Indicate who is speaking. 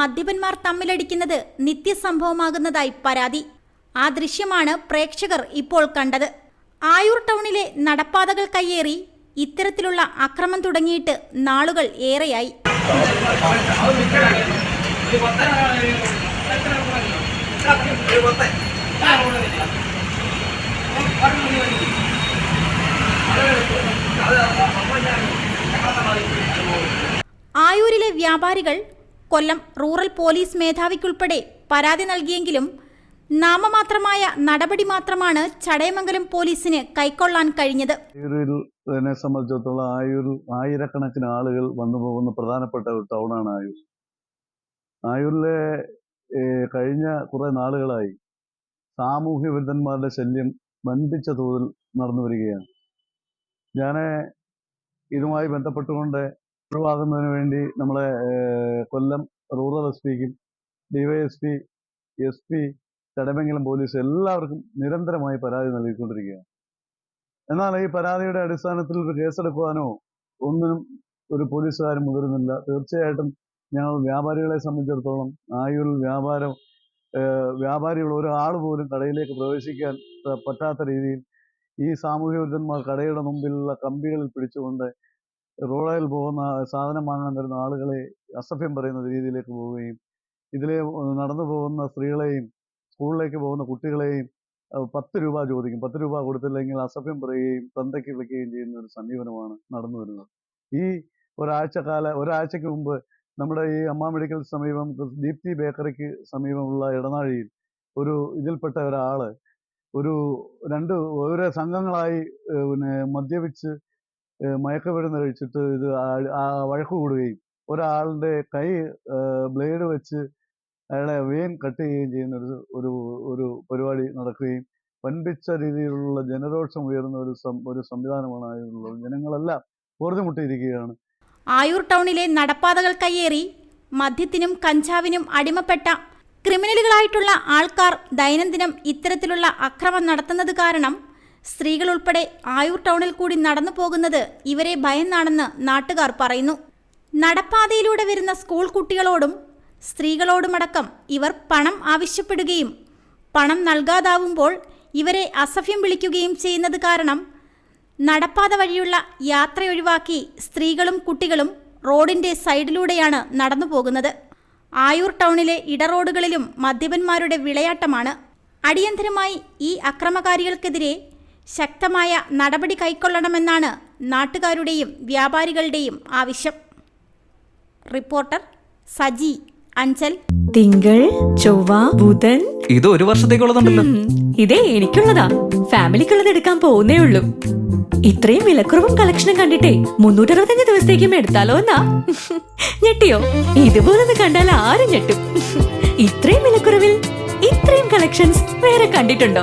Speaker 1: മദ്യപന്മാർ തമ്മിലടിക്കുന്നത് നിത്യസംഭവമാകുന്നതായി പരാതി. ആ ദൃശ്യമാണ് പ്രേക്ഷകർ ഇപ്പോൾ കണ്ടത്. ആയൂർ ടൗണിലെ നടപ്പാതകൾ കയ്യേറി ഇത്തരത്തിലുള്ള അക്രമം തുടങ്ങിയിട്ട് നാളുകൾ ഏറെയായി. ആയൂരിലെ വ്യാപാരികൾ കൊല്ലം റൂറൽ പോലീസ് മേധാവിക്കുൾപ്പെടെ പരാതി നൽകിയെങ്കിലും നാമമാത്രമായ നടപടി മാത്രമാണ് ചടയമംഗലം പോലീസിന് കൈക്കൊള്ളാൻ കഴിഞ്ഞത്.
Speaker 2: ആയൂരിൽ എന്നെ സംബന്ധിച്ചിടത്തോളം ആയൂർ ആയിരക്കണക്കിന് ആളുകൾ വന്നു പോകുന്ന പ്രധാനപ്പെട്ട ഒരു ടൗണാണ് ആയൂർ. ആയൂരിലെ കഴിഞ്ഞ കുറെ നാളുകളായി സാമൂഹ്യ വിരുദ്ധന്മാരുടെ ശല്യം വൻപിച്ച തോതിൽ നടന്നു വരികയാണ്. ഞാൻ ഇതുമായി ബന്ധപ്പെട്ടുകൊണ്ട് ഒഴിവാകുന്നതിന് വേണ്ടി നമ്മളെ കൊല്ലം റൂറൽ എസ് പിക്കും ഡിവൈഎസ്പി എസ് പി ചടമെങ്കിലും പോലീസ് എല്ലാവർക്കും നിരന്തരമായി പരാതി നൽകിക്കൊണ്ടിരിക്കുകയാണ്. എന്നാൽ ഈ പരാതിയുടെ അടിസ്ഥാനത്തിൽ ഒരു കേസെടുക്കുവാനോ ഒന്നിനും ഒരു പോലീസുകാരും മുതിരുന്നില്ല. തീർച്ചയായിട്ടും ഞങ്ങൾ വ്യാപാരികളെ സംബന്ധിച്ചിടത്തോളം ആയൂരിൽ വ്യാപാരം വ്യാപാരികൾ ഒരാൾ പോലും കടയിലേക്ക് പ്രവേശിക്കാൻ പറ്റാത്ത രീതിയിൽ ഈ സാമൂഹ്യ വിരുദ്ധന്മാർ കടയുടെ മുമ്പിലുള്ള കമ്പികളിൽ പിടിച്ചുകൊണ്ട് റോഡിൽ പോകുന്ന സാധനം വാങ്ങാൻ വരുന്ന ആളുകളെ അസഭ്യം പറയുന്ന രീതിയിലേക്ക് പോവുകയും ഇതിലെ നടന്നു പോകുന്ന സ്ത്രീകളെയും സ്കൂളിലേക്ക് പോകുന്ന കുട്ടികളെയും പത്ത് രൂപ ചോദിക്കും. പത്ത് രൂപ കൊടുത്തില്ലെങ്കിൽ അസഭ്യം പറയുകയും തന്തയ്ക്ക് വിളിക്കുകയും ചെയ്യുന്ന ഒരു സമീപനമാണ് നടന്നു വരുന്നത്. ഈ ഒരാഴ്ച കാല ഒരാഴ്ചക്ക് മുമ്പ് നമ്മുടെ ഈ അമ്മ മെഡിക്കൽ സമീപം ദീപ്തി ബേക്കറിക്ക് സമീപമുള്ള ഇടനാഴിയിൽ ഒരു ഇതിൽപ്പെട്ട ഒരാൾ ഒരു രണ്ട് ഓരോ സംഘങ്ങളായി പിന്നെ മദ്യപിച്ച് മയക്കുമരുന്ന് കഴിച്ചിട്ട് ഇത് വഴക്ക് കൂടുകയും ഒരാളുടെ കൈ ബ്ലേഡ് വെച്ച് അയാളെ വേൻ കട്ട് ചെയ്യുകയും ചെയ്യുന്ന ഒരു ഒരു ഒരു പരിപാടി നടക്കുകയും വൻപിച്ച രീതിയിലുള്ള ജനരോഷം ഉയർന്ന ഒരു ഒരു സംവിധാനമാണ് അതിനുള്ളത് ജനങ്ങളെല്ലാം ഓർജമുട്ടിയിരിക്കുകയാണ്
Speaker 1: ആയൂർ ടൗണിലെ നടപ്പാതകൾ കയ്യേറി മദ്യത്തിനും കഞ്ചാവിനും അടിമപ്പെട്ട ക്രിമിനലുകളായിട്ടുള്ള ആൾക്കാർ ദൈനംദിനം ഇത്തരത്തിലുള്ള അക്രമം നടത്തുന്നത് കാരണം സ്ത്രീകൾ ഉൾപ്പെടെ ആയൂർ ടൗണിൽ കൂടി നടന്നു പോകുന്നത് ഇവരെ ഭയന്നാണെന്ന് നാട്ടുകാർ പറയുന്നു. നടപ്പാതയിലൂടെ വരുന്ന സ്കൂൾ കുട്ടികളോടും സ്ത്രീകളോടുമടക്കം ഇവർ പണം ആവശ്യപ്പെടുകയും പണം നൽകാതാവുമ്പോൾ ഇവരെ അസഭ്യം വിളിക്കുകയും ചെയ്യുന്നത് കാരണം നടപ്പാത വഴിയുള്ള യാത്ര ഒഴിവാക്കി സ്ത്രീകളും കുട്ടികളും റോഡിന്റെ സൈഡിലൂടെയാണ് നടന്നു പോകുന്നത്. ആയൂർ ടൗണിലെ ഇടറോഡുകളിലും മദ്യപന്മാരുടെ വിളയാട്ടമാണ്. അടിയന്തരമായി ഈ അക്രമകാരികൾക്കെതിരെ ശക്തമായ നടപടി കൈക്കൊള്ളണമെന്നാണ് നാട്ടുകാരുടെയും വ്യാപാരികളുടെയും ആവശ്യം. റിപ്പോർട്ടർ സജി അഞ്ചൽ.
Speaker 3: തിങ്കൾ ചൊവ്വ ബുധൻ.
Speaker 4: ഇത് ഒരു വർഷത്തേക്കുള്ളതുണ്ടല്ലോ.
Speaker 3: ഇതേ എനിക്കുള്ളതാ. ഫാമിലിക്കുള്ളത് എടുക്കാൻ പോകുന്നേ ഉള്ളൂ. ഇത്രയും വിലക്കുറവും കളക്ഷനും കണ്ടിട്ടേ മുന്നൂറ്ററുപത്തഞ്ച് ദിവസത്തേക്കും എടുത്താലോ എന്നാ? ഞെട്ടിയോ? ഇതുപോലൊന്ന് കണ്ടാൽ ആരും ഞെട്ടും. ഇത്രയും വിലക്കുറവിൽ ഇത്രയും കളക്ഷൻസ് വേറെ കണ്ടിട്ടുണ്ടോ?